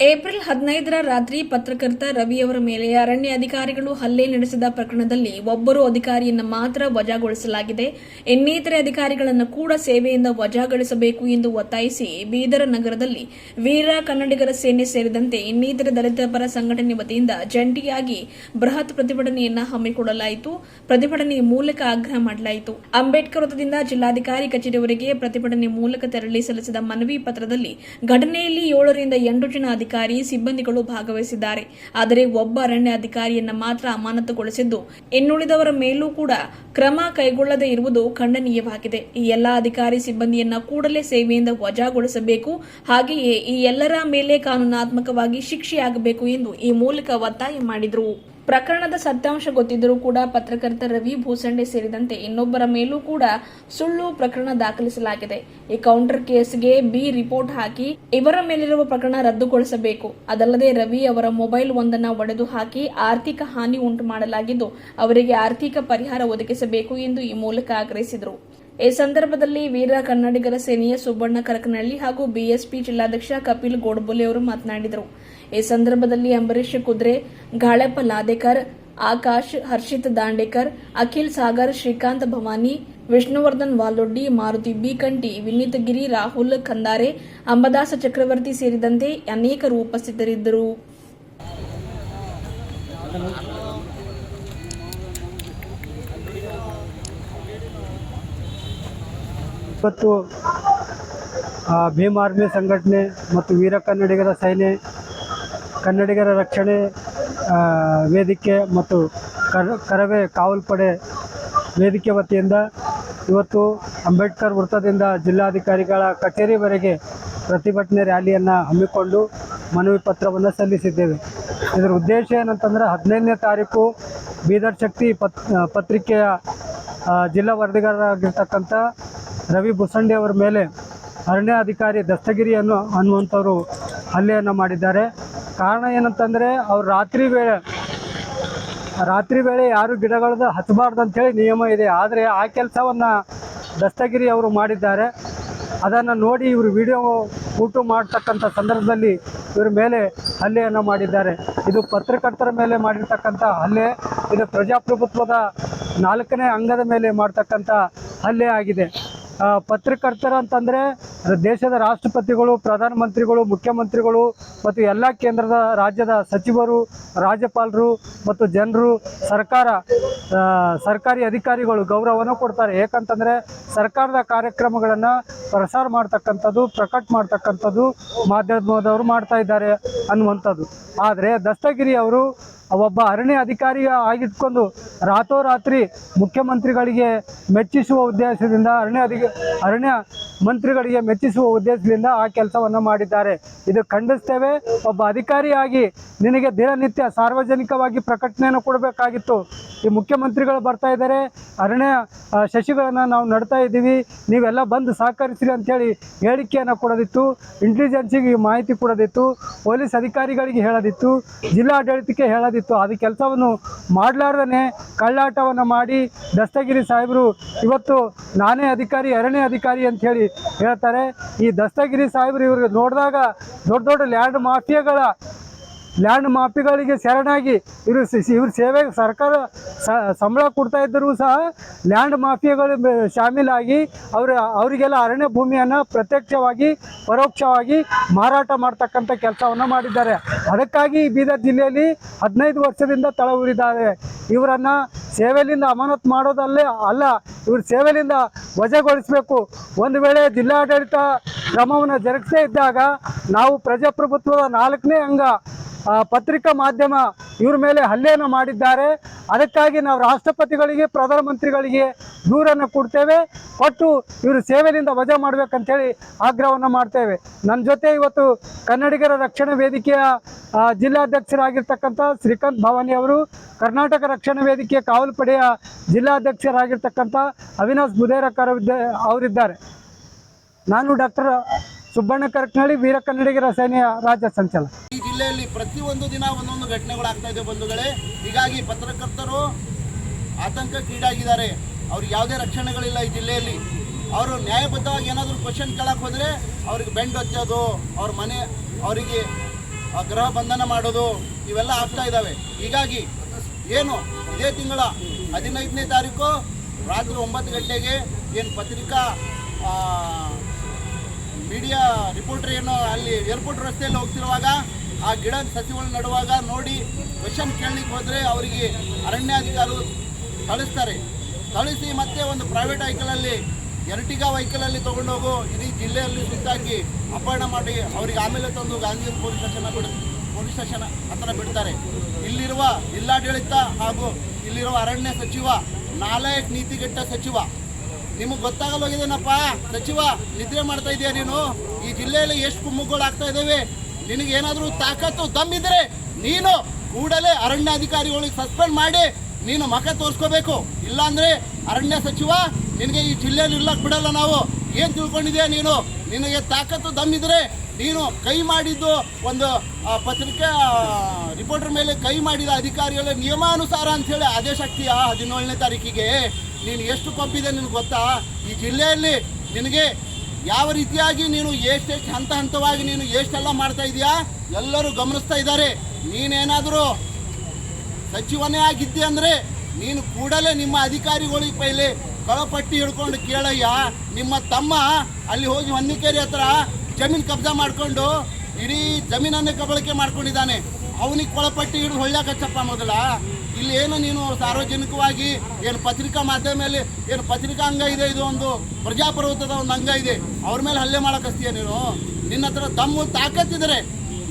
April ಹದಿನೈದರ ರಾತ್ರಿ ಪತ್ರಕರ್ತ ರವಿಯವರ ಮೇಲೆ ಅರಣ್ಯ ಅಧಿಕಾರಿಗಳು ಹಲ್ಲೆ ನಡೆಸಿದ ಪ್ರಕರಣದಲ್ಲಿ ಒಬ್ಬರು ಅಧಿಕಾರಿಯನ್ನು ಮಾತ್ರ ವಜಾಗೊಳಿಸಲಾಗಿದೆ. ಇನ್ನಿತರೆ ಅಧಿಕಾರಿಗಳನ್ನು ಕೂಡ ಸೇವೆಯಿಂದ ವಜಾಗೊಳಿಸಬೇಕು ಎಂದು ಒತ್ತಾಯಿಸಿ ಬೀದರ ನಗರದಲ್ಲಿ ವೀರ ಕನ್ನಡಿಗರ ಸೇನೆ ಸೇರಿದಂತೆ ಇನ್ನಿತರೆ ದಲಿತ ಪರ ಸಂಘಟನೆ ವತಿಯಿಂದ ಜಂಟಿಯಾಗಿ ಬೃಹತ್ ಪ್ರತಿಭಟನೆಯನ್ನು ಹಮ್ಮಿಕೊಳ್ಳಲಾಯಿತು. ಪ್ರತಿಭಟನೆಯ ಮೂಲಕ ಆಗ್ರಹ ಮಾಡಲಾಯಿತು. ಅಂಬೇಡ್ಕರ್ ವೃತ್ತದಿಂದ ಜಿಲ್ಲಾಧಿಕಾರಿ ಕಚೇರಿವರೆಗೆ ಪ್ರತಿಭಟನೆ ಮೂಲಕ ತೆರಳಿ ಸಲ್ಲಿಸಿದ ಮನವಿ ಪತ್ರದಲ್ಲಿ ಘಟನೆಯಲ್ಲಿ ಏಳರಿಂದ ಎಂಟು ಜನ ಅಧಿಕಾರಿ ಸಿಬ್ಬಂದಿಗಳು ಭಾಗವಹಿಸಿದ್ದಾರೆ. ಆದರೆ ಒಬ್ಬ ಅರಣ್ಯ ಅಧಿಕಾರಿಯನ್ನ ಮಾತ್ರ ಅಮಾನತುಗೊಳಿಸಿದ್ದು, ಇನ್ನುಳಿದವರ ಮೇಲೂ ಕೂಡ ಕ್ರಮ ಕೈಗೊಳ್ಳದೇ ಇರುವುದು ಖಂಡನೀಯವಾಗಿದೆ. ಈ ಎಲ್ಲಾ ಅಧಿಕಾರಿ ಸಿಬ್ಬಂದಿಯನ್ನ ಕೂಡಲೇ ಸೇವೆಯಿಂದ ವಜಾಗೊಳಿಸಬೇಕು. ಹಾಗೆಯೇ ಈ ಎಲ್ಲರ ಮೇಲೆ ಕಾನೂನಾತ್ಮಕವಾಗಿ ಶಿಕ್ಷೆಯಾಗಬೇಕು ಎಂದು ಈ ಮೂಲಕ ಒತ್ತಾಯ ಮಾಡಿದರು. ಪ್ರಕರಣದ ಸತ್ಯಾಂಶ ಗೊತ್ತಿದ್ದರೂ ಕೂಡ ಪತ್ರಕರ್ತ ರವಿ ಭೂಸಂಡೆ ಸೇರಿದಂತೆ ಇನ್ನೊಬ್ಬರ ಮೇಲೂ ಕೂಡ ಸುಳ್ಳು ಪ್ರಕರಣ ದಾಖಲಿಸಲಾಗಿದೆ. ಈ ಕೌಂಟರ್ ಕೇಸ್ಗೆ ಬಿ ರಿಪೋರ್ಟ್ ಹಾಕಿ ಇವರ ಮೇಲಿರುವ ಪ್ರಕರಣ ರದ್ದುಗೊಳಿಸಬೇಕು. ಅದಲ್ಲದೆ ರವಿ ಅವರ ಮೊಬೈಲ್ ಒಂದನ್ನು ಒಡೆದು ಹಾಕಿ ಆರ್ಥಿಕ ಹಾನಿ ಉಂಟು ಮಾಡಲಾಗಿದ್ದು ಅವರಿಗೆ ಆರ್ಥಿಕ ಪರಿಹಾರ ಒದಗಿಸಬೇಕು ಎಂದು ಈ ಮೂಲಕ ಆಗ್ರಹಿಸಿದರು. ಈ ಸಂದರ್ಭದಲ್ಲಿ ವೀರ ಕನ್ನಡಿಗರ ಸೇನೆಯ ಸುಬ್ಬಣ್ಣ ಕರಕನಹಳ್ಳಿ ಹಾಗೂ ಬಿಎಸ್ಪಿ ಜಿಲ್ಲಾಧ್ಯಕ್ಷ ಕಪಿಲ್ ಗೋಡ್ಬೋಲೆ ಅವರು ಮಾತನಾಡಿದರು. ಈ ಸಂದರ್ಭದಲ್ಲಿ ಅಂಬರೀಶ್ ಕುದ್ರೆ ಗಾಳೆಪ್ಪ ಲಾದೇಕರ್ ಆಕಾಶ್, ಹರ್ಷಿತ್ ದಾಂಡೇಕರ್, ಅಖಿಲ್ ಸಾಗರ್, ಶ್ರೀಕಾಂತ್ ಭವಾನಿ, ವಿಷ್ಣುವರ್ಧನ್ ವಾಲೊಡ್ಡಿ, ಮಾರುತಿ ಬಿಕಂಠಿ ವಿನೀತ್ ಗಿರಿ, ರಾಹುಲ್ ಖಂದಾರೆ ಅಂಬದಾಸ ಚಕ್ರವರ್ತಿ ಸೇರಿದಂತೆ ಅನೇಕರು ಉಪಸ್ಥಿತರಿದ್ದರು. ಇವತ್ತು ಭೀಮ್ ಆರ್ಮಿ ಸಂಘಟನೆ ಮತ್ತು ವೀರ ಕನ್ನಡಿಗರ ಸೇನೆ ಕನ್ನಡಿಗರ ರಕ್ಷಣೆ ವೇದಿಕೆ ಮತ್ತು ಕರ, ಕರವೇ ಕಾವಲು ಪಡೆ ವೇದಿಕೆ ವತಿಯಿಂದ ಇವತ್ತು ಅಂಬೇಡ್ಕರ್ ವೃತ್ತದಿಂದ ಜಿಲ್ಲಾಧಿಕಾರಿಗಳ ಕಚೇರಿವರೆಗೆ ಪ್ರತಿಭಟನೆ ರ್ಯಾಲಿಯನ್ನು ಹಮ್ಮಿಕೊಂಡು ಮನವಿ ಪತ್ರವನ್ನು ಸಲ್ಲಿಸಿದ್ದೇವೆ. ಇದರ ಉದ್ದೇಶ ಏನಂತಂದರೆ ಹದಿನೈದನೇ ತಾರೀಕು ಬೀದರ್ ಶಕ್ತಿ ಪತ್ ಪತ್ರಿಕೆಯ ಜಿಲ್ಲಾ ವರದಿಗಾರರಾಗಿರ್ತಕ್ಕಂಥ ರವಿ ಬುಸಂಡಿ ಅವರ ಮೇಲೆ ಅರಣ್ಯ ಅಧಿಕಾರಿ ದಸ್ತಗಿರಿಯನ್ನು ಅನ್ನುವಂಥವರು ಹಲ್ಲೆಯನ್ನು ಮಾಡಿದ್ದಾರೆ. ಕಾರಣ ಏನಂತಂದರೆ ಅವ್ರು ರಾತ್ರಿ ವೇಳೆ ರಾತ್ರಿ ವೇಳೆ ಯಾರು ಗಿಡಗಳದ್ದು ಹತ್ತಬಾರ್ದು ಅಂತೇಳಿ ನಿಯಮ ಇದೆ. ಆದರೆ ಆ ಕೆಲಸವನ್ನು ದಸ್ತಗಿರಿ ಅವರು ಮಾಡಿದ್ದಾರೆ. ಅದನ್ನು ನೋಡಿ ಇವರು ವಿಡಿಯೋ ಫೋಟೋ ಮಾಡ್ತಕ್ಕಂಥ ಸಂದರ್ಭದಲ್ಲಿ ಇವ್ರ ಮೇಲೆ ಹಲ್ಲೆಯನ್ನು ಮಾಡಿದ್ದಾರೆ. ಇದು ಪತ್ರಕರ್ತರ ಮೇಲೆ ಮಾಡಿರ್ತಕ್ಕಂಥ ಹಲ್ಲೆ, ಇದು ಪ್ರಜಾಪ್ರಭುತ್ವದ ನಾಲ್ಕನೇ ಅಂಗದ ಮೇಲೆ ಮಾಡ್ತಕ್ಕಂಥ ಹಲ್ಲೆ ಆಗಿದೆ. ಪತ್ರಕರ್ತರ ಅಂತಂದರೆ ದೇಶದ ರಾಷ್ಟ್ರಪತಿಗಳು, ಪ್ರಧಾನಮಂತ್ರಿಗಳು, ಮುಖ್ಯಮಂತ್ರಿಗಳು ಮತ್ತು ಎಲ್ಲ ಕೇಂದ್ರದ ರಾಜ್ಯದ ಸಚಿವರು, ರಾಜ್ಯಪಾಲರು ಮತ್ತು ಜನರು, ಸರ್ಕಾರ ಸರ್ಕಾರಿ ಅಧಿಕಾರಿಗಳು ಗೌರವವನ್ನು ಕೊಡ್ತಾರೆ. ಏಕಂತಂದರೆ ಸರ್ಕಾರದ ಕಾರ್ಯಕ್ರಮಗಳನ್ನು ಪ್ರಸಾರ ಮಾಡ್ತಕ್ಕಂಥದ್ದು, ಪ್ರಕಟ ಮಾಡ್ತಕ್ಕಂಥದ್ದು ಮಾಧ್ಯಮದವರು ಮಾಡ್ತಾ ಇದ್ದಾರೆ ಅನ್ನುವಂಥದ್ದು. ಆದರೆ ದಸ್ತಗಿರಿ ಅವರು ಒಬ್ಬ ಅರಣ್ಯ ಅಧಿಕಾರಿ ಆಗಿಟ್ಕೊಂಡು ರಾತೋರಾತ್ರಿ ಮುಖ್ಯಮಂತ್ರಿಗಳಿಗೆ ಮೆಚ್ಚಿಸುವ ಉದ್ದೇಶದಿಂದ, ಅರಣ್ಯ ಅಧಿಕ, ಅರಣ್ಯ ಮಂತ್ರಿಗಳಿಗೆ ಮೆಚ್ಚಿಸುವ ಉದ್ದೇಶದಿಂದ ಆ ಕೆಲಸವನ್ನು ಮಾಡಿದ್ದಾರೆ. ಇದು ಖಂಡಿಸ್ತೇವೆ. ಒಬ್ಬ ಅಧಿಕಾರಿಯಾಗಿ ನಿನಗೆ ದಿನನಿತ್ಯ ಸಾರ್ವಜನಿಕವಾಗಿ ಪ್ರಕಟಣೆಯನ್ನು ಕೊಡಬೇಕಾಗಿತ್ತು. ಈ ಮುಖ್ಯಮಂತ್ರಿಗಳು ಬರ್ತಾ ಇದ್ದಾರೆ. ಅರಣ್ಯ ಶಶಿಗಳನ್ನು ನಾವು ನಡ್ತಾ ಇದ್ದೀವಿ. ನೀವೆಲ್ಲ ಬಂದು ಸಹಕರಿಸಿರಿ ಅಂಥೇಳಿ ಹೇಳಿಕೆಯನ್ನು ಕೊಡೋದಿತ್ತು. ಇಂಟೆಲಿಜೆನ್ಸಿಗೆ ಮಾಹಿತಿ ಕೊಡೋದಿತ್ತು. ಪೊಲೀಸ್ ಅಧಿಕಾರಿಗಳಿಗೆ ಹೇಳೋದಿತ್ತು. ಜಿಲ್ಲಾಡಳಿತಕ್ಕೆ ಹೇಳೋದಿತ್ತು. ಅದು ಕೆಲಸವನ್ನು ಮಾಡಲಾರ್ದೇ ಕಳ್ಳಾಟವನ್ನು ಮಾಡಿ ದಸ್ತಗಿರಿ ಸಾಹೇಬರು ಇವತ್ತು ನಾನೇ ಅಧಿಕಾರಿ, ಎರಡನೇ ಅಧಿಕಾರಿ ಅಂತ ಹೇಳಿ ಹೇಳ್ತಾರೆ. ಈ ದಸ್ತಗಿರಿ ಸಾಹೇಬರು ಇವ್ರಿಗೆ ನೋಡಿದಾಗ ದೊಡ್ಡ ದೊಡ್ಡ ಲ್ಯಾಂಡ್ ಮಾಫಿಯಾಗಳ ಲ್ಯಾಂಡ್ ಮಾಫಿಗಳಿಗೆ ಶರಣಾಗಿ ಇವರು ಇವ್ರ ಸೇವೆಗೆ ಸರ್ಕಾರ ಸಂಬಳ ಕೊಡ್ತಾ ಇದ್ದರೂ ಸಹ ಲ್ಯಾಂಡ್ ಮಾಫಿಯಾಗಳು ಶಾಮೀಲಾಗಿ ಅವರ ಅವರಿಗೆಲ್ಲ ಅರಣ್ಯ ಭೂಮಿಯನ್ನು ಪ್ರತ್ಯಕ್ಷವಾಗಿ, ಪರೋಕ್ಷವಾಗಿ ಮಾರಾಟ ಮಾಡ್ತಕ್ಕಂಥ ಕೆಲಸವನ್ನು ಮಾಡಿದ್ದಾರೆ. ಅದಕ್ಕಾಗಿ ಬೀದರ್ ಜಿಲ್ಲೆಯಲ್ಲಿ ಹದಿನೈದು ವರ್ಷದಿಂದ ತಳವೂರಿದ್ದಾರೆ. ಇವರನ್ನು ಸೇವೆಯಿಂದ ಅಮಾನತು ಮಾಡೋದಲ್ಲೇ ಅಲ್ಲ, ಇವ್ರ ಸೇವೆಯಿಂದ ವಜಾಗೊಳಿಸಬೇಕು. ಒಂದು ವೇಳೆ ಜಿಲ್ಲಾಡಳಿತ ಕ್ರಮವನ್ನು ಜರುಗಿಸೇ ಇದ್ದಾಗ ನಾವು ಪ್ರಜಾಪ್ರಭುತ್ವದ ನಾಲ್ಕನೇ ಅಂಗ ಪತ್ರಿಕಾ ಮಾಧ್ಯಮ ಇವ್ರ ಮೇಲೆ ಹಲ್ಲೆಯನ್ನು ಮಾಡಿದ್ದಾರೆ. ಅದಕ್ಕಾಗಿ ನಾವು ರಾಷ್ಟ್ರಪತಿಗಳಿಗೆ, ಪ್ರಧಾನಮಂತ್ರಿಗಳಿಗೆ ದೂರನ್ನು ಕೊಡ್ತೇವೆ. ಕೊಟ್ಟು ಇವರು ಸೇವೆಯಿಂದ ವಜಾ ಮಾಡಬೇಕಂತೇಳಿ ಆಗ್ರಹವನ್ನು ಮಾಡ್ತೇವೆ. ನನ್ನ ಜೊತೆ ಇವತ್ತು ಕನ್ನಡಿಗರ ರಕ್ಷಣಾ ವೇದಿಕೆಯ ಜಿಲ್ಲಾಧ್ಯಕ್ಷರಾಗಿರ್ತಕ್ಕಂಥ ಶ್ರೀಕಾಂತ್ ಭವಾನಿ ಅವರು, ಕರ್ನಾಟಕ ರಕ್ಷಣಾ ವೇದಿಕೆಯ ಕಾವಲು ಪಡೆಯ ಜಿಲ್ಲಾಧ್ಯಕ್ಷರಾಗಿರ್ತಕ್ಕಂಥ ಅವಿನಾಶ್ ಬುಧೇರಕರ್ ಅವರಿದ್ದಾರೆ. ನಾನು ಡಾಕ್ಟರ್ ಸುಬ್ಬಣ್ಣ ಕರ್ಕನಹಳ್ಳಿ ವೀರ ಕನ್ನಡಿಗರ ಸೇನೆಯ ರಾಜ್ಯ ಸಂಚಾಲಕ ಈ ಜಿಲ್ಲೆಯಲ್ಲಿ ಪ್ರತಿಯೊಂದು ದಿನ ಒಂದೊಂದು ಘಟನೆಗಳು ಆಗ್ತಾ ಇದೆ ಬಂಧುಗಳೇ. ಹೀಗಾಗಿ ಪತ್ರಕರ್ತರು ಆತಂಕಕ್ಕೀಡಾಗಿದ್ದಾರೆ. ಅವ್ರಿಗೆ ಯಾವುದೇ ರಕ್ಷಣೆಗಳಿಲ್ಲ ಈ ಜಿಲ್ಲೆಯಲ್ಲಿ. ಅವರು ನ್ಯಾಯಬದ್ಧವಾಗಿ ಏನಾದರೂ ಕ್ವಶನ್ ಕೇಳಕ್ಕೆ ಹೋದರೆ ಅವ್ರಿಗೆ ಬೆಂಡ್ ಹಚ್ಚೋದು, ಅವ್ರ ಮನೆ, ಅವರಿಗೆ ಗೃಹ ಬಂಧನ ಮಾಡೋದು, ಇವೆಲ್ಲ ಆಗ್ತಾ ಇದ್ದಾವೆ. ಹೀಗಾಗಿ ಏನು, ಇದೇ ತಿಂಗಳ ಹದಿನೈದನೇ ತಾರೀಕು ರಾತ್ರಿ ಒಂಬತ್ತು ಗಂಟೆಗೆ ಏನು ಪತ್ರಿಕಾ ಮೀಡಿಯಾ ರಿಪೋರ್ಟರ್ ಏನು ಅಲ್ಲಿ ಏರ್ಪೋರ್ಟ್ ರಸ್ತೆಯಲ್ಲಿ ಹೋಗ್ತಿರುವಾಗ ಆ ಗಿಡ ಸಸಿಗಳು ನಡುವಾಗ ನೋಡಿ ಕ್ವಶನ್ ಕೇಳಲಿಕ್ಕೆ ಹೋದರೆ ಅವರಿಗೆ ಅರಣ್ಯಾಧಿಕಾರಿ ಕಳಿಸ್ತಾರೆ ಕಳಿಸಿ ಮತ್ತೆ ಒಂದು ಪ್ರೈವೇಟ್ ವೆಹಿಕಲಲ್ಲಿ ಎರಟಿಗಾ ವೆಹಿಕಲಲ್ಲಿ ತೊಗೊಂಡೋಗು ಇಡೀ ಜಿಲ್ಲೆಯಲ್ಲಿ ಸುತ್ತಾಕಿ ಅಪಹರಣ ಮಾಡಿ ಅವರಿಗೆ ಆಮೇಲೆ ತಂದು ಗಾಂಧಿ ಪೊಲೀಸ್ ಸ್ಟೇಷನ್ ಬಿಡ, ಪೊಲೀಸ್ ಸ್ಟೇಷನ್ ಹತ್ರ ಬಿಡ್ತಾರೆ. ಇಲ್ಲಿರುವ ಜಿಲ್ಲಾಡಳಿತ ಹಾಗೂ ಇಲ್ಲಿರುವ ಅರಣ್ಯ ಸಚಿವ, ನಾಲಾಯಕ್ ನೀತಿಗೆಟ್ಟ ಸಚಿವ ನಿಮಗೆ ಗೊತ್ತಾಗಲ್ಲೋಗಿದೇನಪ್ಪ ಸಚಿವ, ನಿದ್ರೆ ಮಾಡ್ತಾ ಇದೀಯ ನೀನು? ಈ ಜಿಲ್ಲೆಯಲ್ಲಿ ಎಷ್ಟು ಕುಮ್ಮುಗಳು ಆಗ್ತಾ ಇದ್ದಾವೆ? ನಿನಗೆ ಏನಾದರೂ ತಾಕತ್ತು ದಮ್ಮಿದ್ರೆ ನೀನು ಕೂಡಲೇ ಅರಣ್ಯಾಧಿಕಾರಿಗಳಿಗೆ ಸಸ್ಪೆಂಡ್ ಮಾಡಿ ನೀನು ಮಖ ತೋರಿಸ್ಕೋಬೇಕು. ಇಲ್ಲಾಂದ್ರೆ ಅರಣ್ಯ ಸಚಿವ, ನಿನಗೆ ಈ ಜಿಲ್ಲೆಯಲ್ಲಿ ಇಲ್ಲಕ್ಕೆ ಬಿಡಲ್ಲ ನಾವು. ಏನು ತಿಳ್ಕೊಂಡಿದ್ಯಾ ನೀನು? ನಿನಗೆ ತಾಕತ್ತು ದಮ್ಮಿದ್ರೆ ನೀನು ಕೈ ಮಾಡಿದ್ದು ಒಂದು ಪತ್ರಿಕೆ ರಿಪೋರ್ಟರ್ ಮೇಲೆ ಕೈ ಮಾಡಿದ ಅಧಿಕಾರಿಗಳ ನಿಯಮಾನುಸಾರ ಅಂತೇಳಿ ಆದೇಶ ಆಗ್ತೀಯಾ ಹದಿನೇಳನೇ ತಾರೀಕಿಗೆ? ನೀನು ಎಷ್ಟು ಕೊಬ್ಬಿದೆ ನಿನಗೆ ಗೊತ್ತಾ? ಈ ಜಿಲ್ಲೆಯಲ್ಲಿ ನಿನಗೆ ಯಾವ ರೀತಿಯಾಗಿ ನೀನು ಎಷ್ಟೆಷ್ಟು ಹಂತ ಹಂತವಾಗಿ ನೀನು ಎಷ್ಟೆಲ್ಲ ಮಾಡ್ತಾ ಇದೆಯಾ? ಎಲ್ಲರೂ ಗಮನಿಸ್ತಾ ಇದ್ದಾರೆ. ನೀನೇನಾದರೂ ಸಚಿವನೇ ಆಗಿದ್ದೆ ಅಂದರೆ ನೀನು ಕೂಡಲೇ ನಿಮ್ಮ ಅಧಿಕಾರಿಗಳಿಗೆ ಪೈಲೆ ಕಳಪಟ್ಟಿ ಹಿಡ್ಕೊಂಡು ಕೇಳಯ್ಯ? ನಿಮ್ಮ ತಮ್ಮ ಅಲ್ಲಿ ಹೋಗಿ ಹೊನ್ನಿಕೇರಿ ಹತ್ರ ಜಮೀನು ಕಬ್ಜಾ ಮಾಡ್ಕೊಂಡು ಇಡೀ ಜಮೀನನ್ನೇ ಕಬಳಿಕೆ ಮಾಡ್ಕೊಂಡಿದ್ದಾನೆ. ಅವನಿಗೆ ಕೊಳಪಟ್ಟಿ ಹಿಡಿದು ಹೊಳ್ಯಾಕಚ್ಚಪ್ಪ ಮೊದಲ. ಇಲ್ಲಿ ಏನು ನೀನು ಸಾರ್ವಜನಿಕವಾಗಿ ಏನು ಪತ್ರಿಕಾ ಮಾಧ್ಯಮದಲ್ಲಿ ಏನು ಪತ್ರಿಕಾ ಅಂಗ ಇದೆ, ಇದು ಒಂದು ಪ್ರಜಾಪ್ರಭುತ್ವದ ಒಂದು ಅಂಗ ಇದೆ. ಅವ್ರ ಮೇಲೆ ಹಲ್ಲೆ ಮಾಡಕಸ್ತೀಯ ನೀನು? ನಿನ್ನ ಹತ್ರ ತಮ್ಮ ತಾಕತ್ತಿದ್ರೆ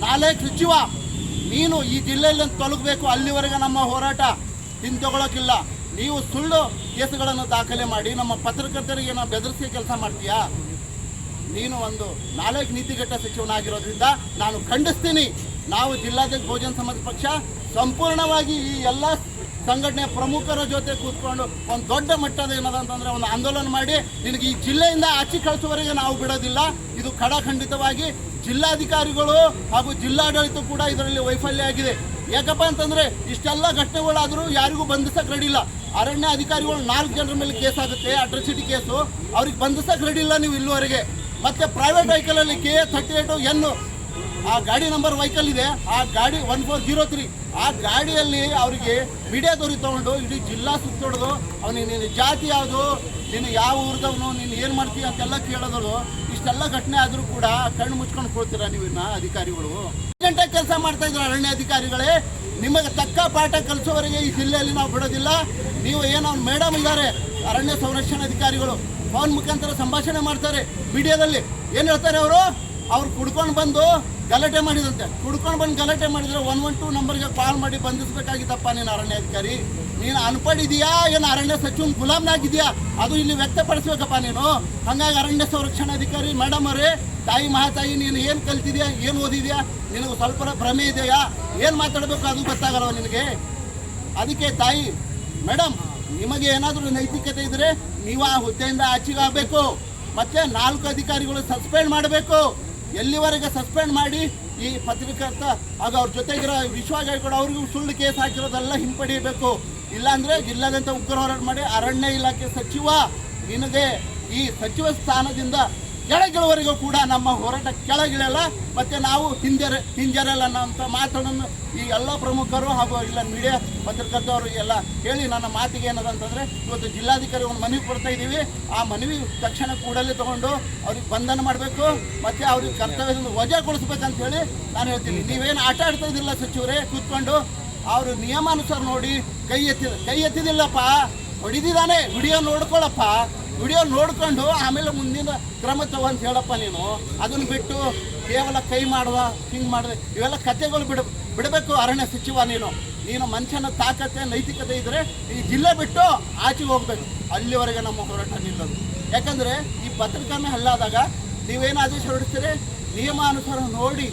ನಾಳೆ ಸಚಿವ, ನೀನು ಈ ಜಿಲ್ಲೆಯಲ್ಲಿ ತೊಲಗಬೇಕು, ಅಲ್ಲಿವರೆಗೆ ನಮ್ಮ ಹೋರಾಟ ಹಿಂತಗೊಳ್ಳೋಕ್ಕಿಲ್ಲ ನೀವು ಸುಳ್ಳು ಕೇಸುಗಳನ್ನು ದಾಖಲೆ ಮಾಡಿ, ನಮ್ಮ ಪತ್ರಕರ್ತರಿಗೆ ನಾವು ಬೆದರಿಸಿ ಕೆಲಸ ಮಾಡ್ತೀಯಾ? ನೀನು ಒಂದು ನಾಲ್ಕು ನೀತಿಗಟ್ಟ ಸಚಿವನಾಗಿರೋದ್ರಿಂದ ನಾನು ಖಂಡಿಸ್ತೀನಿ. ನಾವು ಜಿಲ್ಲಾಧ್ಯಕ್ಷ ಬಹುಜನ ಸಮಾಜ ಪಕ್ಷ ಸಂಪೂರ್ಣವಾಗಿ ಈ ಎಲ್ಲ ಸಂಘಟನೆಯ ಪ್ರಮುಖರ ಜೊತೆ ಕೂತ್ಕೊಂಡು ಒಂದು ದೊಡ್ಡ ಮಟ್ಟದ ಏನದಂತಂದ್ರೆ ಒಂದು ಆಂದೋಲನ ಮಾಡಿ ನಿನಗೆ ಈ ಜಿಲ್ಲೆಯಿಂದ ಆಚೆ ಕಳಿಸುವವರೆಗೆ ನಾವು ಬಿಡೋದಿಲ್ಲ. ಇದು ಖಡಖಂಡಿತವಾಗಿ ಜಿಲ್ಲಾಧಿಕಾರಿಗಳು ಹಾಗೂ ಜಿಲ್ಲಾಡಳಿತ ಕೂಡ ಇದರಲ್ಲಿ ವೈಫಲ್ಯ ಆಗಿದೆ. ಯಾಕಪ್ಪ ಅಂತಂದ್ರೆ ಇಷ್ಟೆಲ್ಲ ಘಟನೆಗಳಾದರೂ ಯಾರಿಗೂ ಬಂಧಿಸಕ್ಕೆ ರೆಡಿ ಇಲ್ಲ. ಅರಣ್ಯ ಅಧಿಕಾರಿಗಳು ನಾಲ್ಕು ಜನರ ಮೇಲೆ ಕೇಸ್ ಆಗುತ್ತೆ ಅಟ್ರಸಿಟಿ ಕೇಸು ಅವ್ರಿಗೆ ಬಂಧಿಸಕ್ಕೆ ರೆಡಿ ಇಲ್ಲ ನೀವು ಇಲ್ಲಿವರೆಗೆ. ಮತ್ತೆ private ವೆಹಿಕಲಲ್ಲಿ K A thirty eight N ಆ ಗಾಡಿ ನಂಬರ್ ವೆಹಿಕಲ್ ಇದೆ. ಆ ಗಾಡಿ ಒನ್ ಫೋರ್ ಜೀರೋ ತ್ರೀ ಆ ಗಾಡಿಯಲ್ಲಿ ಅವರಿಗೆ ಮೀಡಿಯಾದವ್ರಿಗೆ ತಗೊಂಡು ಇಡೀ ಜಿಲ್ಲಾ ಸುತ್ತೋಡೋದು ಅವನಿಗೆ ನಿನ್ನ ಜಾತಿ ಯಾವುದು, ನೀನು ಯಾವ ಊರ್ದವನು ನೀನು ಏನು ಮಾಡ್ತೀಯ ಅಂತೆಲ್ಲ ಕೇಳೋದು ಇಷ್ಟೆಲ್ಲ ಘಟನೆ ಆದರೂ ಕೂಡ ಕಣ್ಣು ಮುಚ್ಕೊಂಡು ಕೊಡ್ತೀರಾ ನೀವು ಇನ್ನ ಅಧಿಕಾರಿಗಳು? ಗಂಟೆ ಕೆಲಸ ಮಾಡ್ತಾ ಇದ್ರು ಅರಣ್ಯ ಅಧಿಕಾರಿಗಳೇ. ನಿಮಗೆ ತಕ್ಕ ಪಾಠ ಕಲಿಸೋವರೆಗೆ ಈ ಜಿಲ್ಲೆಯಲ್ಲಿ ನಾವು ಬಿಡೋದಿಲ್ಲ. ನೀವು ಏನೋ ಮೇಡಮ್ ಇದ್ದಾರೆ ಅರಣ್ಯ ಸಂರಕ್ಷಣಾಧಿಕಾರಿಗಳು. ಫೋನ್ ಮುಖಾಂತರ ಸಂಭಾಷಣೆ ಮಾಡ್ತಾರೆ ಮೀಡಿಯಾದಲ್ಲಿ ಏನು ಹೇಳ್ತಾರೆ ಅವರು? ಅವ್ರು ಕುಡ್ಕೊಂಡು ಬಂದು ಗಲಾಟೆ ಮಾಡಿದಂತೆ. ಕುಡ್ಕೊಂಡು ಬಂದು ಗಲಾಟೆ ಮಾಡಿದ್ರೆ ಒನ್ ಒನ್ ಟೂ ನಂಬರ್ಗೆ ಕಾಲ್ ಮಾಡಿ ಬಂಧಿಸಬೇಕಾಗಿತ್ತಪ್ಪ ನೀನು ಅರಣ್ಯ ಅಧಿಕಾರಿ ನೀನು ಅನ್ಪಡ್ ಇದೆಯಾ? ಏನು ಅರಣ್ಯ ಸಚಿವನ್ ಗುಲಾಮ್ನಾಗಿದೆಯಾ? ಅದು ಇಲ್ಲಿ ವ್ಯಕ್ತಪಡಿಸ್ಬೇಕಪ್ಪ ನೀನು. ಹಂಗಾಗಿ ಅರಣ್ಯ ಸಂರಕ್ಷಣಾಧಿಕಾರಿ ಮೇಡಮ್ ಅವರೇ, ತಾಯಿ, ಮಹಾತಾಯಿ, ನೀನು ಏನು ಕಲ್ತಿದ್ಯಾ? ಏನು ಓದಿದ್ಯಾ? ನಿನಗೆ ಸ್ವಲ್ಪ ಭ್ರಮೆ ಇದೆಯಾ? ಏನು ಮಾತಾಡಬೇಕು ಅದು ಗೊತ್ತಾಗಲ್ಲ ನಿನಗೆ? ಅದಕ್ಕೆ ತಾಯಿ ಮೇಡಮ್ ನಿಮಗೆ ಏನಾದರೂ ನೈತಿಕತೆ ಇದ್ರೆ ನೀವು ಆ ಹುದ್ದೆಯಿಂದ ಆಚೆಗಾಗಬೇಕು ಮತ್ತೆ ನಾಲ್ಕು ಅಧಿಕಾರಿಗಳು ಸಸ್ಪೆಂಡ್ ಮಾಡಬೇಕು. ಎಲ್ಲಿವರೆಗೆ ಸಸ್ಪೆಂಡ್ ಮಾಡಿ ಈ ಪತ್ರಕರ್ತ ಹಾಗೂ ಅವ್ರ ಜೊತೆಗಿರೋ ವಿಶ್ವಾಸಗಳು ಅವ್ರಿಗೂ ಸುಳ್ಳು ಕೇಸ್ ಹಾಕಿರೋದೆಲ್ಲ ಹಿಂಪಡೆಯಬೇಕು. ಇಲ್ಲಾಂದ್ರೆ ಜಿಲ್ಲಾದ್ಯಂತ ಉಗ್ರ ಹೋರಾಟ ಮಾಡಿ ಅರಣ್ಯ ಇಲಾಖೆ ಸಚಿವ ನಿನಗೆ ಈ ಸಚಿವ ಸ್ಥಾನದಿಂದ ಕೆಳಗಿಳುವರೆಗೂ ಕೂಡ ನಮ್ಮ ಹೋರಾಟ ಕೆಳಗಿಳಲ್ಲ. ಮತ್ತೆ ನಾವು ಹಿಂಜರ ಹಿಂಜರಲ್ಲ ಅನ್ನೋಂಥ ಮಾತನ್ನು ಈ ಎಲ್ಲ ಪ್ರಮುಖರು ಹಾಗೂ ಇಲ್ಲ ಮೀಡಿಯಾ ಪತ್ರಕರ್ತರು ಎಲ್ಲ ಹೇಳಿ ನನ್ನ ಮಾತಿಗೆ ಏನದಂತಂದ್ರೆ ಇವತ್ತು ಜಿಲ್ಲಾಧಿಕಾರಿ ಒಂದು ಮನವಿ ಕೊಡ್ತಾ ಇದ್ದೀವಿ. ಆ ಮನವಿ ತಕ್ಷಣ ಕೂಡಲೇ ತಗೊಂಡು ಅವ್ರಿಗೆ ಬಂಧನ ಮಾಡಬೇಕು. ಮತ್ತೆ ಅವ್ರಿಗೆ ಕರ್ತವ್ಯದಿಂದ ವಜಾಗೊಳಿಸ್ಬೇಕಂತ ಹೇಳಿ ನಾನು ಹೇಳ್ತೀನಿ. ನೀವೇನು ಆಟ ಆಡ್ತಾ ಇದ್ದಿಲ್ಲ ಸಚಿವರೇ, ಕೂತ್ಕೊಂಡು ಅವರು ನಿಯಮಾನುಸಾರ ನೋಡಿ ಕೈ ಎತ್ತಿದ ಕೈ ಎತ್ತಿದಿಲ್ಲಪ್ಪ. ಹೊಡಿದಿದ್ದಾನೆ, ವಿಡಿಯೋ ನೋಡ್ಕೊಳಪ್ಪ. ವಿಡಿಯೋ ನೋಡ್ಕೊಂಡು ಆಮೇಲೆ ಮುಂದಿನ ಕ್ರಮ ತಗೋ ಅಂತ ಹೇಳಪ್ಪ ನೀನು. ಅದನ್ನು ಬಿಟ್ಟು ಕೇವಲ ಕೈ ಮಾಡುವ ಹಿಂಗೆ ಮಾಡಿದೆ, ಇವೆಲ್ಲ ಕಥೆಗಳು ಬಿಡ ಬಿಡಬೇಕು ಅರಣ್ಯ ಸಚಿವ ನೀನು. ನೀನು ಮನುಷ್ಯನ ತಾಕತ್ತೆ, ನೈತಿಕತೆ ಇದ್ರೆ ಈ ಜಿಲ್ಲೆ ಬಿಟ್ಟು ಆಚೆಗೆ ಹೋಗ್ಬೇಕು. ಅಲ್ಲಿವರೆಗೆ ನಮ್ಮ ಹೋರಾಟ ನಿಲ್ಲೋದು. ಯಾಕಂದ್ರೆ ಈ ಪತ್ರಿಕಾಮೆ ಹಲ್ಲಾದಾಗ ನೀವೇನು ಆದೇಶ ಹೊರಡಿಸ್ತೀರಿ? ನಿಯಮಾನುಸಾರ ನೋಡಿ.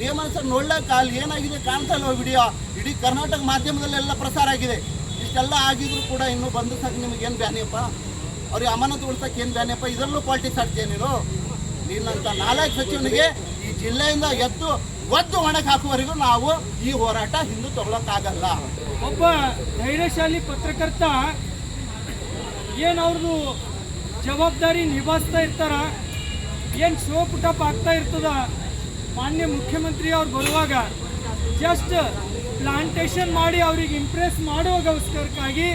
ನಿಯಮಾನುಸಾರ ನೋಡ್ಲಕ್ಕ ಅಲ್ಲಿ ಏನಾಗಿದೆ ಕಾಣ್ತಾ ಇಲ್ವ ವಿಡಿಯೋ. ಇಡೀ ಕರ್ನಾಟಕ ಮಾಧ್ಯಮದಲ್ಲೆಲ್ಲ ಪ್ರಸಾರ ಆಗಿದೆ. ಇಷ್ಟೆಲ್ಲ ಆಗಿದ್ರು ಕೂಡ ಇನ್ನೂ ಬಂಧಿಸಕ್ಕೆ ನಿಮ್ಗೆ ಏನು ಬ್ಯಾನಿಯಪ್ಪ? ಅವ್ರಿಗೆ ಅಮಾನತುಗೊಳಿಸಕ್ಕೆ ಏನು ಬ್ಯಾನಿಯಪ್ಪ ಇದರಲ್ಲೂ ಪಾಲಿಟಿಕ್ಸ್ ಆಡ್ತೀಯ ನೀನು? ನೀನಂತ ನಾಲ್ಕು ಸಚಿವನಿಗೆ ಈ ಜಿಲ್ಲೆಯಿಂದ ಎದ್ದು ಒದ್ದು ಒಣಕ್ಕೆ ಹಾಕುವವರೆಗೂ ನಾವು ಈ ಹೋರಾಟ ಹಿಂದೂ ತಗೊಳಕ್ಕಾಗಲ್ಲ. ಒಬ್ಬ ಧೈರ್ಯಶಾಲಿ ಪತ್ರಕರ್ತ ಏನು ಅವ್ರದ್ದು ಜವಾಬ್ದಾರಿ ನಿಭಾಯಿಸ್ತಾ ಇರ್ತಾರ? ಏನು ಶೋ ಪುಟಪ್ ಆಗ್ತಾ ಇರ್ತದ? ಮಾನ್ಯ ಮುಖ್ಯಮಂತ್ರಿ ಅವ್ರು ಬರುವಾಗ ಜಸ್ಟ್ ಪ್ಲಾಂಟೇಶನ್ ಮಾಡಿ ಅವ್ರಿಗೆ ಇಂಪ್ರೆಸ್ ಮಾಡುವಾಗೋಸ್ಕರಕ್ಕಾಗಿ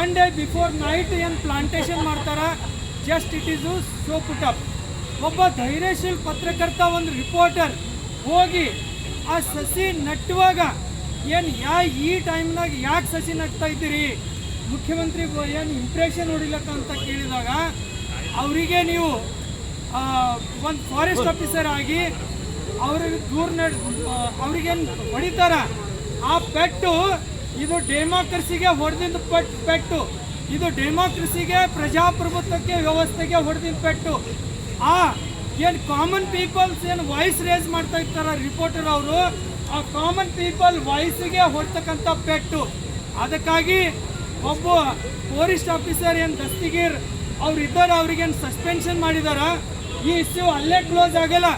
ಒನ್ ಡೇ ಬಿಫೋರ್ ನೈಟ್ ಏನು ಪ್ಲಾಂಟೇಶನ್ ಮಾಡ್ತಾರೆ just it is so put up ಒಬ್ಬ ಧೈರ್ಯಶೀಲ ಪತ್ರಕರ್ತ ಒಂದು ರಿಪೋರ್ಟರ್ ಹೋಗಿ ಆ ಸಸಿ ನಟ್ಟುವಾಗ ಏನು ಯಾ ಈ ಟೈಮ್ನಾಗ ಯಾಕೆ ಸಸಿ ನಟ್ತಾ ಇದ್ದೀರಿ? ಮುಖ್ಯಮಂತ್ರಿ ಏನು ಇಂಪ್ರೆಷನ್ ಹೊಡಿಲಕ್ಕ ಅಂತ ಕೇಳಿದಾಗ ಅವರಿಗೆ ನೀವು ಒಂದು ಫಾರೆಸ್ಟ್ ಆಫೀಸರ್ ಆಗಿ ಅವ್ರಿಗೆ ದೂರ ನಡ್ ಅವ್ರಿಗೇನು ಹೊಡಿತಾರ? ಆ ಪೆಟ್ಟು, ಇದು ಡೆಮಾಕ್ರಸಿಗೆ ಹೊಡೆದಿದ್ದ ಪೆಟ್, ಪೆಟ್ಟು. ಇದು ಡೆಮಾಕ್ರಸಿಗೆ, ಪ್ರಜಾಪ್ರಭುತ್ವಕ್ಕೆ, ವ್ಯವಸ್ಥೆಗೆ ಹೊಡೆದಿದ್ದ ಪೆಟ್ಟು. ಆ, ಏನು ಕಾಮನ್ ಪೀಪಲ್ಸ್ ಏನು ವಾಯ್ಸ್ ರೇಸ್ ಮಾಡ್ತಾ ಇರ್ತಾರ ರಿಪೋರ್ಟರ್ ಅವರು, ಆ ಕಾಮನ್ ಪೀಪಲ್ ವಾಯ್ಸಿಗೆ ಹೊಡ್ತಕ್ಕಂಥ ಪೆಟ್ಟು. ಅದಕ್ಕಾಗಿ ಒಬ್ಬ ಫಾರೆಸ್ಟ್ ಆಫೀಸರ್ ಏನು ದಸ್ತಿಗೀರ್, ಅವ್ರು ಇದ್ದಾರೆ ಅವ್ರಿಗೇನು ಸಸ್ಪೆನ್ಷನ್ ಮಾಡಿದಾರ, ಈ ಇಶ್ಯೂ ಅಲ್ಲೇ ಕ್ಲೋಸ್ ಆಗಲ್ಲ.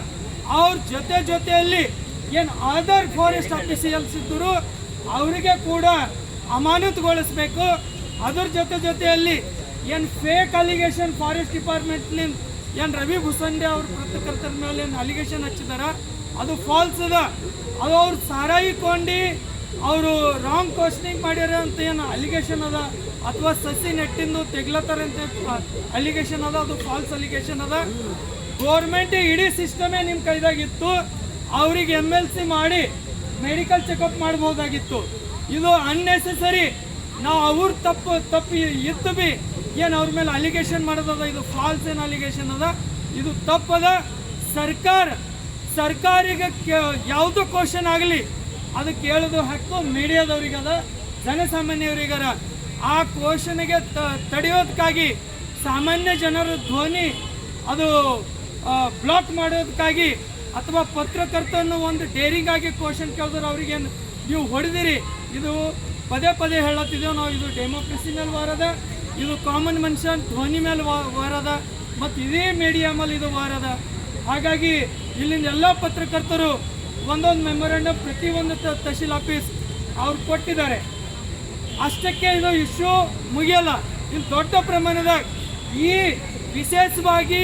ಅವ್ರ ಜೊತೆ ಜೊತೆಯಲ್ಲಿ ಏನು ಅದರ್ ಫಾರೆಸ್ಟ್ ಆಫೀಸಿಯಲ್ಸ್ ಇದ್ದರು ಅವರಿಗೆ ಕೂಡ ಅಮಾನತುಗೊಳಿಸ್ಬೇಕು. ಅದ್ರ ಜೊತೆ ಜೊತೆಯಲ್ಲಿ ಏನು ಫೇಕ್ ಅಲಿಗೇಷನ್ ಫಾರೆಸ್ಟ್ ಡಿಪಾರ್ಟ್ಮೆಂಟ್ಲಿಂದ ಏನು ರವಿ ಭುಸಂಡೆ ಅವ್ರ ಪತ್ರಕರ್ತರ ಮೇಲೆ ಏನು ಅಲಿಗೇಷನ್ ಹಚ್ಚಿದಾರ? ಅದು ಫಾಲ್ಸ್ ಅದ. ಅದು ಅವ್ರು ಸಾರಾಯಿ ಕೊಂಡಿ ಅವರು ರಾಂಗ್ ಕ್ವಶ್ನಿಂಗ್ ಮಾಡ್ಯಾರ ಅಂತ ಏನು ಅಲಿಗೇಷನ್ ಅದ? ಅಥವಾ ಸಸಿ ನೆಟ್ಟಿಂದು ತೆಗ್ಲತ್ತಾರ ಅಂತ ಅಲಿಗೇಷನ್ ಅದ? ಅದು ಫಾಲ್ಸ್ ಅಲಿಗೇಷನ್ ಅದ. ಗೋರ್ಮೆಂಟ್ ಇಡೀ ಸಿಸ್ಟಮೇ ನಿಮ್ಮ ಕೈದಾಗಿತ್ತು ಅವ್ರಿಗೆ ಎಂ ಎಲ್ ಸಿ ಮಾಡಿ ಮೆಡಿಕಲ್ ಚೆಕಪ್ ಮಾಡ್ಬೋದಾಗಿತ್ತು ಇದು ಅನ್ನೆಸೆಸರಿ ನಾವು ಅವ್ರ ತಪ್ಪು ತಪ್ಪು ಇತ್ತು ಬಿ. ಏನು ಅವ್ರ ಮೇಲೆ ಅಲಿಗೇಷನ್ ಮಾಡೋದದ? ಇದು ಫಾಲ್ಸ್ ಏನು ಅಲಿಗೇಷನ್ ಅದ? ಇದು ತಪ್ಪದ. ಸರ್ಕಾರ, ಸರ್ಕಾರಿಗೆ ಯಾವುದು ಕ್ವಶನ್ ಆಗಲಿ ಅದು ಕೇಳೋದು ಹಕ್ಕು ಮೀಡಿಯಾದವ್ರಿಗದ ಜನಸಾಮಾನ್ಯವರಿಗರ. ಆ ಕ್ವಶನ್ಗೆ ತಡೆಯೋದಕ್ಕಾಗಿ ಸಾಮಾನ್ಯ ಜನರ ಧ್ವನಿ ಅದು ಬ್ಲಾಕ್ ಮಾಡೋದಕ್ಕಾಗಿ ಅಥವಾ ಪತ್ರಕರ್ತನ ಒಂದು ಡೇರಿಂಗ್ ಆಗಿ ಕ್ವಶನ್ ಕೇಳಿದ್ರೆ ಅವ್ರಿಗೆ ನೀವು ಹೊಡೆದಿರಿ? ಇದು ಪದೇ ಪದೇ ಹೇಳತ್ತಿದ್ದೇವೆ ನಾವು, ಇದು ಡೆಮೋಕ್ರಸಿ ಮೇಲೆ ವಾರದ ಇದು ಕಾಮನ್ ಮನುಷ್ಯನ ಧ್ವನಿ ಮೇಲೆ ವಾರದ ಮತ್ತು ಇದೇ ಮೀಡಿಯಾ ಮೇಲೆ ಇದು ವಾರದ ಹಾಗಾಗಿ ಇಲ್ಲಿನ ಎಲ್ಲ ಪತ್ರಕರ್ತರು ಒಂದೊಂದು ಮೆಮೊರಂಡಮ್ ಪ್ರತಿಯೊಂದು ತಹಶೀಲ್ ಆಫೀಸ್ ಅವ್ರು ಕೊಟ್ಟಿದ್ದಾರೆ. ಅಷ್ಟಕ್ಕೆ ಇದು ಇಶ್ಯೂ ಮುಗಿಯಲ್ಲ. ಇಲ್ಲಿ ದೊಡ್ಡ ಪ್ರಮಾಣದಾಗ ಈ ವಿಶೇಷವಾಗಿ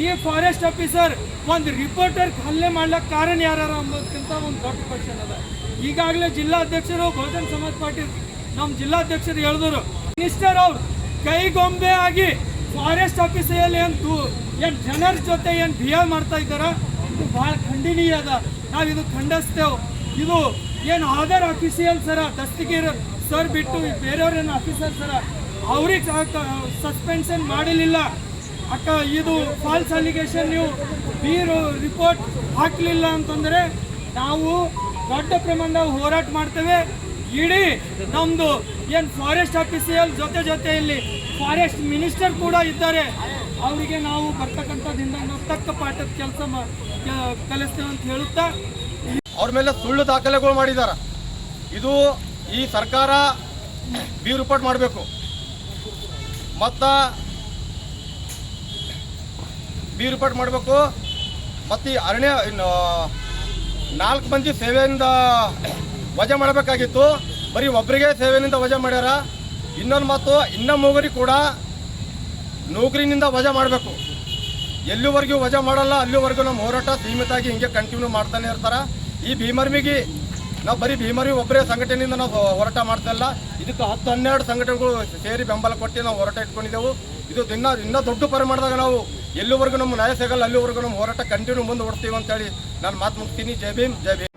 ಈ ಫಾರೆಸ್ಟ್ ಆಫೀಸರ್ ಒಂದು ರಿಪೋರ್ಟರ್ ಹಲ್ಲೆ ಮಾಡ್ಲಿಕ್ಕೆ ಕಾರಣ ಯಾರು ಅನ್ನೋದಕ್ಕಿಂತ ಒಂದು ದೊಡ್ಡ ಕ್ವಶನ್ ಅದ. ಈಗಾಗಲೇ ಜಿಲ್ಲಾಧ್ಯಕ್ಷರು ಬಹುಜನ್ ಸಮಾಜ್ ಪಾರ್ಟಿ ನಮ್ಮ ಜಿಲ್ಲಾಧ್ಯಕ್ಷರು ಹೇಳಿದ್ರು ಮಿನಿಸ್ಟರ್ ಅವ್ರು ಕೈಗೊಂಬೆ ಆಗಿ ಫಾರೆಸ್ಟ್ ಆಫೀಸಲ್ಲಿ ಏನು ಏನು ಜನರ ಜೊತೆ ಏನು ಬಿಹೇವ್ ಮಾಡ್ತಾ ಇದ್ದಾರ? ಇದು ಭಾಳ ಖಂಡನೀಯ ಅದ. ನಾವು ಇದು ಖಂಡಿಸ್ತೇವೆ. ಇದು ಏನು Aadhaar official sir, Dastagir sir ಬಿಟ್ಟು ಬೇರೆಯವ್ರೇನು ಆಫೀಸರ್ ಸರ, ಅವ್ರಿಗೆ ಸಸ್ಪೆನ್ಷನ್ ಮಾಡಲಿಲ್ಲ ಅಕ್ಕ, ಇದು ಫಾಲ್ಸ್ ಅಲಿಗೇಷನ್ ನೀವು ಬೀರು ರಿಪೋರ್ಟ್ ಹಾಕಲಿಲ್ಲ ಅಂತಂದರೆ ನಾವು ದೊಡ್ಡ ಪ್ರಮಾಣದಾಗ ಹೋರಾಟ ಮಾಡ್ತೇವೆ. ಇಡೀ ನಮ್ಮದು ಏನು ಫಾರೆಸ್ಟ್ ಆಫೀಸಿಯಲ್ ಜೊತೆ ಜೊತೆಯಲ್ಲಿ ಫಾರೆಸ್ಟ್ ಮಿನಿಸ್ಟರ್ ಕೂಡ ಇದ್ದಾರೆ. ಅವರಿಗೆ ನಾವು ಬರ್ತಕ್ಕಂಥದ್ದಿಂದ ನಾವು ತಕ್ಕ ಪಾಠದ ಕೆಲಸ ಕಲಿಸ್ತೇವೆ ಅಂತ ಹೇಳುತ್ತಾ? ಅವ್ರ ಮೇಲೆ ಸುಳ್ಳು ದಾಖಲೆಗಳು ಮಾಡಿದ್ದಾರೆ. ಇದು ಈ ಸರ್ಕಾರ ಬಿ ರಿಪೋರ್ಟ್ ಮಾಡಬೇಕು. ಮತ್ತು ಬಿ ರಿಪೋರ್ಟ್ ಮಾಡಬೇಕು. ಮತ್ತು ಈ ಅರಣ್ಯ ನಾಲ್ಕು ಮಂದಿ ಸೇವೆಯಿಂದ ವಜಾ ಮಾಡಬೇಕಾಗಿತ್ತು. ಬರೀ ಒಬ್ಬರಿಗೆ ಸೇವೆಯಿಂದ ವಜಾ ಮಾಡ್ಯಾರ. ಇನ್ನೊಂದು ಮಾತು, ಇನ್ನ ಮೂಗರಿಗೆ ಕೂಡ ನೌಕರಿನಿಂದ ವಜಾ ಮಾಡಬೇಕು. ಎಲ್ಲಿವರೆಗೂ ವಜಾ ಮಾಡಲ್ಲ, ಅಲ್ಲಿವರೆಗೂ ನಮ್ಮ ಹೋರಾಟ ಸೀಮಿತ ಆಗಿ ಹಿಂಗೆ ಕಂಟಿನ್ಯೂ ಮಾಡ್ತಾನೆ ಇರ್ತಾರೆ. ಈ ಭೀಮರ್ಮಿಗೆ, ನಾವು ಬರೀ ಭೀಮರ್ಮಿ ಒಬ್ಬರೇ ಸಂಘಟನೆಯಿಂದ ನಾವು ಹೋರಾಟ ಮಾಡ್ತಾ ಇಲ್ಲ. ಇದಕ್ಕೆ ಹತ್ತು ಹನ್ನೆರಡು ಸಂಘಟನೆಗಳು ಸೇರಿ ಬೆಂಬಲ ಕೊಟ್ಟು ನಾವು ಹೋರಾಟ ಇಟ್ಕೊಂಡಿದ್ದೆವು. ಇದು ದಿನ ಇನ್ನೂ ದೊಡ್ಡ ಪರಿಮಾಣದಾಗ ನಾವು ಎಲ್ಲಿವರೆಗೂ ನಮ್ಮ ನ್ಯಾಯ ಸಿಗಲ್ಲ ಅಲ್ಲಿವರೆಗೂ ನಮ್ಮ ಹೋರಾಟ ಕಂಟಿನ್ಯೂ ಮುಂದೆ ಓಡ್ತೀವಿ ಅಂತೇಳಿ ನಾನು ಮಾತು ಮುಗ್ತೀನಿ ಜೈ ಭೀಮ್ ಜೈ ಭೀಮ್.